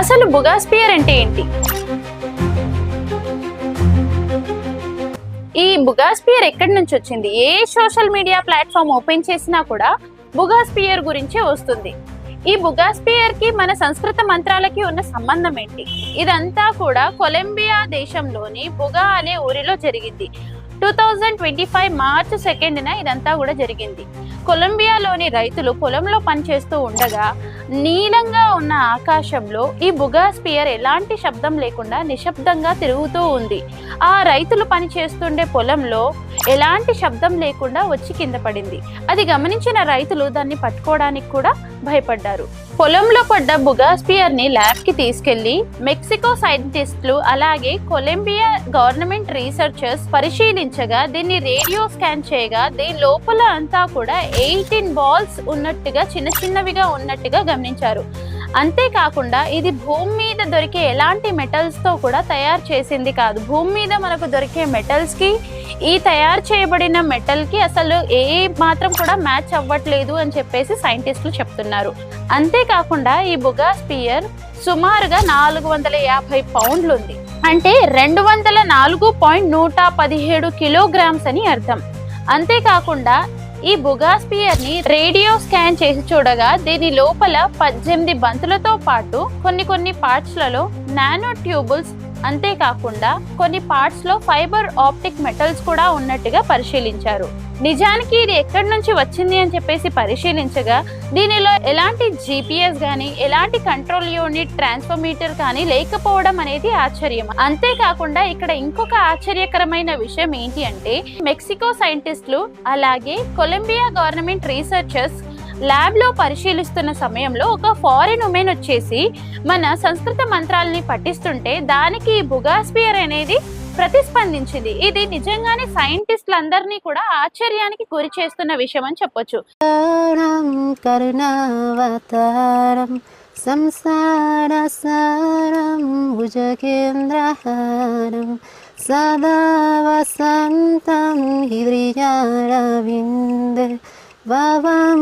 అసలు బుగాస్పియర్ అంటే ఏంటి? ఈ బుగాస్పియర్ ఎక్కడి నుంచి వచ్చింది? ఏ సోషల్ మీడియా ప్లాట్ఫామ్ ఓపెన్ చేసినా కూడా బుగాస్పియర్ గురించే వస్తుంది. ఈ బుగాస్పియర్కి మన సంస్కృత మంత్రాలకి ఉన్న సంబంధం ఏంటి? ఇదంతా కూడా కొలంబియా దేశంలోని బుగా అనే ఊరిలో జరిగింది. Two thousand twenty five March సెకండ్న ఇదంతా కూడా జరిగింది. కొలంబియాలోని రైతులు పొలంలో పనిచేస్తూ ఉండగా నీలంగా ఉన్న ఆకాశంలో ఈ బుగాస్పియర్ ఎలాంటి శబ్దం లేకుండా నిశ్శబ్దంగా తిరుగుతూ ఉంది. ఆ రైతులు పని చేస్తుండే పొలంలో ఎలాంటి శబ్దం లేకుండా వచ్చి కింద పడింది. అది గమనించిన రైతులు దాన్ని పట్టుకోవడానికి కూడా భయపడ్డారు. పొలంలో పడ్డ బుగాస్పియర్ని ల్యాబ్కి తీసుకెళ్ళి మెక్సికో సైంటిస్టులు అలాగే కొలంబియా గవర్నమెంట్ రీసెర్చర్స్ పరిశీలించగా దీన్ని రేడియో స్కాన్ చేయగా దీని లోపల అంతా కూడా ఎయిటీన్ బాల్స్ ఉన్నట్టుగా చిన్న చిన్నవిగా ఉన్నట్టుగా గమనించారు. అంతేకాకుండా ఇది భూమి మీద దొరికే ఎలాంటి మెటల్స్తో కూడా తయారు చేసింది కాదు. భూమి మీద మనకు దొరికే మెటల్స్కి ఈ తయారు చేయబడిన మెటల్కి అసలు ఏ మాత్రం కూడా మ్యాచ్ అవ్వట్లేదు అని చెప్పేసి సైంటిస్టులు చెప్తున్నారు. అంతేకాకుండా ఈ బుగా స్పియర్ సుమారుగా నాలుగు వందల యాభై పౌండ్లు ఉంది. అంటే రెండు వందల నాలుగు పాయింట్ నూట పదిహేడు కిలోగ్రామ్స్ అని అర్థం. అంతేకాకుండా ఈ బుగాస్పియర్ని రేడియో స్కాన్ చేసి చూడగా దీని లోపల పద్దెనిమిది బంతులతో పాటు కొన్ని కొన్ని పార్ట్స్లలో నానో ట్యూబుల్స్ అంతేకాకుండా కొన్ని పార్ట్స్లో ఫైబర్ ఆప్టిక్ మెటల్స్ కూడా ఉన్నట్టుగా పరిశీలించారు. నిజానికి ఇది ఎక్కడి నుంచి వచ్చింది అని చెప్పేసి పరిశీలించగా దీనిలో ఎలాంటి జీపీఎస్ గానీ ఎలాంటి కంట్రోల్ యూనిట్ ట్రాన్స్ఫర్మీటర్ కానీ లేకపోవడం అనేది ఆశ్చర్యం. అంతేకాకుండా ఇక్కడ ఇంకొక ఆశ్చర్యకరమైన విషయం ఏంటి అంటే మెక్సికో సైంటిస్టులు అలాగే కొలంబియా గవర్నమెంట్ రీసెర్చర్స్ ల్యాబ్లో పరిశీలిస్తున్న సమయంలో ఒక ఫారిన్ ఉమెన్ వచ్చేసి మన సంస్కృత మంత్రాలని పఠిస్తుంటే దానికి బుగాస్పియర్ అనేది ప్రతిస్పందించింది. ఇది నిజంగానే సైంటిస్టులు అందరినీ కూడా ఆశ్చర్యానికి గురి చేస్తున్న విషయం అని చెప్పొచ్చు. తారం కరుణావతారం సంసారసారం భుజగేంద్రహారం సదా వసంతం హృదయారవింద భవం